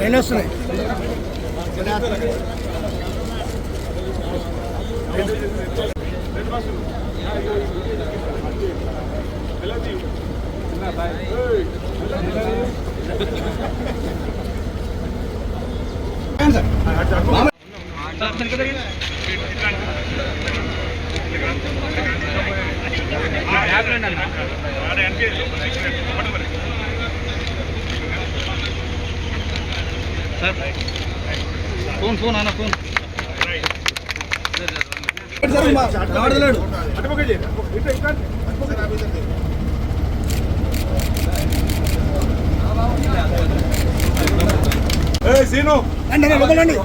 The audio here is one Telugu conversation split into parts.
రెండు వస్తున్నాయి ఫోన్ ఫోన్ అన్న ఫోన్ ఆడలేడు సీను రండి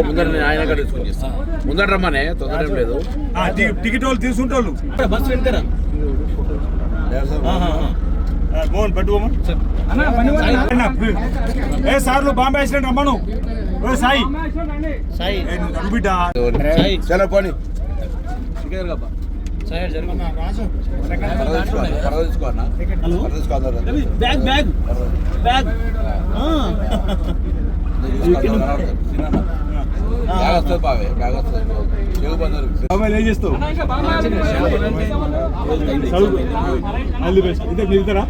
ముందర ఆయన చేస్తాను రమ్మనే తొందర ఏం లేదు టికెట్ వాళ్ళు తీసుకుంటోళ్ళు బస్ వెనుకరా ఆ, మోహన్ పట్టు మోహన్ అన్న, ప్లీజ్. ఏ సార్లు బాంబే యాక్సిడెంట్ రమ్మను. ఓ సాయి. సాయి. బిడ్డ. చలో పోనీ. తీసుకో తీసుకో. Bag bag. బ్యాగ్. బాబాయ్ ఏం చేస్తావు? చదువు ఆల్ ది బెస్ట్. ఇద్దరు? మిగతారా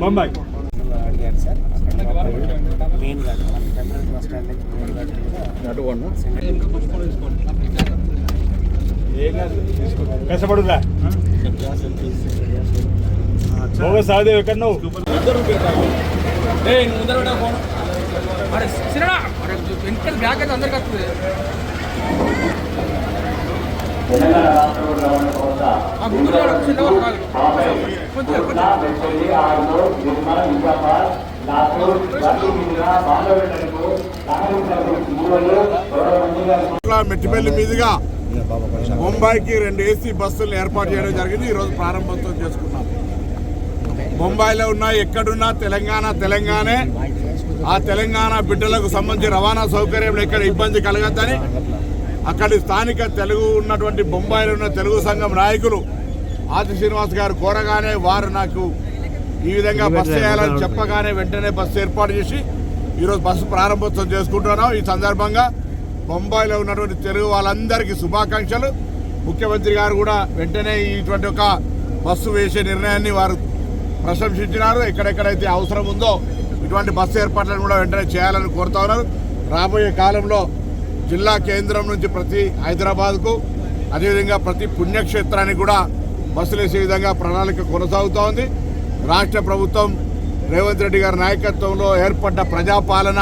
బొంబాయి అడిగారు సార్ మెయిన్ గార్డ్ మెట్టిపల్లి మీదుగా ముంబైకి రెండు ఏసీ బస్సులు ఏర్పాటు చేయడం జరిగింది. ఈరోజు ప్రారంభోత్సవం చేసుకున్నాం. ముంబైలో ఉన్న ఎక్కడున్నా తెలంగాణ తెలంగాణే. ఆ తెలంగాణ బిడ్డలకు సంబంధించి రవాణా సౌకర్యం ఎక్కడ ఇబ్బంది కలగద్దని అక్కడి స్థానిక తెలుగు ఉన్నటువంటి బొంబాయిలో ఉన్న తెలుగు సంఘం నాయకులు ఆది శ్రీనివాస్ గారు కోరగానే వారు నాకు ఈ విధంగా బస్సు చేయాలని చెప్పగానే వెంటనే బస్సు ఏర్పాటు చేసి ఈరోజు బస్సు ప్రారంభోత్సవం చేసుకుంటున్నాం. ఈ సందర్భంగా బొంబాయిలో ఉన్నటువంటి తెలుగు వాళ్ళందరికీ శుభాకాంక్షలు. ముఖ్యమంత్రి గారు కూడా వెంటనే ఇటువంటి ఒక బస్సు వేసే నిర్ణయాన్ని వారు ప్రశంసించినారు. ఎక్కడెక్కడైతే అవసరం ఉందో ఇటువంటి బస్సు ఏర్పాట్లను కూడా వెంటనే చేయాలని కోరుతా ఉన్నారు. రాబోయే కాలంలో జిల్లా కేంద్రం నుంచి ప్రతి హైదరాబాద్కు అదేవిధంగా ప్రతి పుణ్యక్షేత్రానికి కూడా బస్సులు వేసే విధంగా ప్రణాళిక కొనసాగుతూ ఉంది. రాష్ట్ర ప్రభుత్వం రేవంత్ రెడ్డి గారి నాయకత్వంలో ఏర్పడ్డ ప్రజాపాలన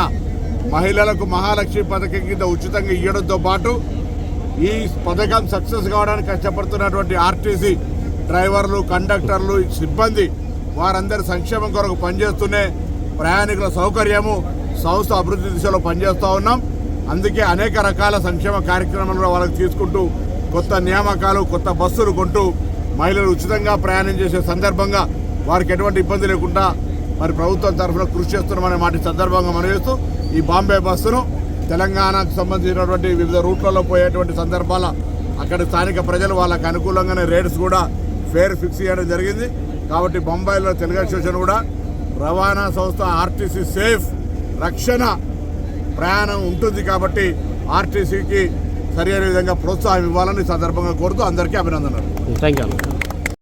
మహిళలకు మహాలక్ష్మి పథకం కింద ఉచితంగా ఇవ్వడంతో పాటు ఈ పథకం సక్సెస్ కావడానికి కష్టపడుతున్నటువంటి ఆర్టీసీ డ్రైవర్లు కండక్టర్లు సిబ్బంది వారందరి సంక్షేమం కొరకు పనిచేస్తూనే ప్రయాణికుల సౌకర్యము సంస్థ అభివృద్ధి దిశలో పనిచేస్తూ ఉన్నాం. అందుకే అనేక రకాల సంక్షేమ కార్యక్రమాలు వాళ్ళకి తీసుకుంటూ కొత్త నియామకాలు కొత్త బస్సులు కొంటూ మహిళలు ఉచితంగా ప్రయాణం చేసే సందర్భంగా వారికి ఎటువంటి ఇబ్బంది లేకుండా మరి ప్రభుత్వం తరఫున కృషి చేస్తున్నామనే మాట సందర్భంగా మనం చేస్తూ ఈ బాంబే బస్సును తెలంగాణకు సంబంధించినటువంటి వివిధ రూట్లలో పోయేటువంటి సందర్భాల అక్కడ స్థానిక ప్రజలు వాళ్ళకు అనుకూలంగానే రేట్స్ కూడా ఫేర్ ఫిక్స్ చేయడం జరిగింది. కాబట్టి బొంబాయిలో తెలుగు అసోసియేషన్ కూడా రవాణా సంస్థ ఆర్టీసీ సేఫ్ రక్షణ ప్రయాణం ఉంటుంది కాబట్టి ఆర్టీసీకి సరైన విధంగా ప్రోత్సాహం ఇవ్వాలని సందర్భంగా కోరుతూ అందరికీ అభినందనలు. Thank you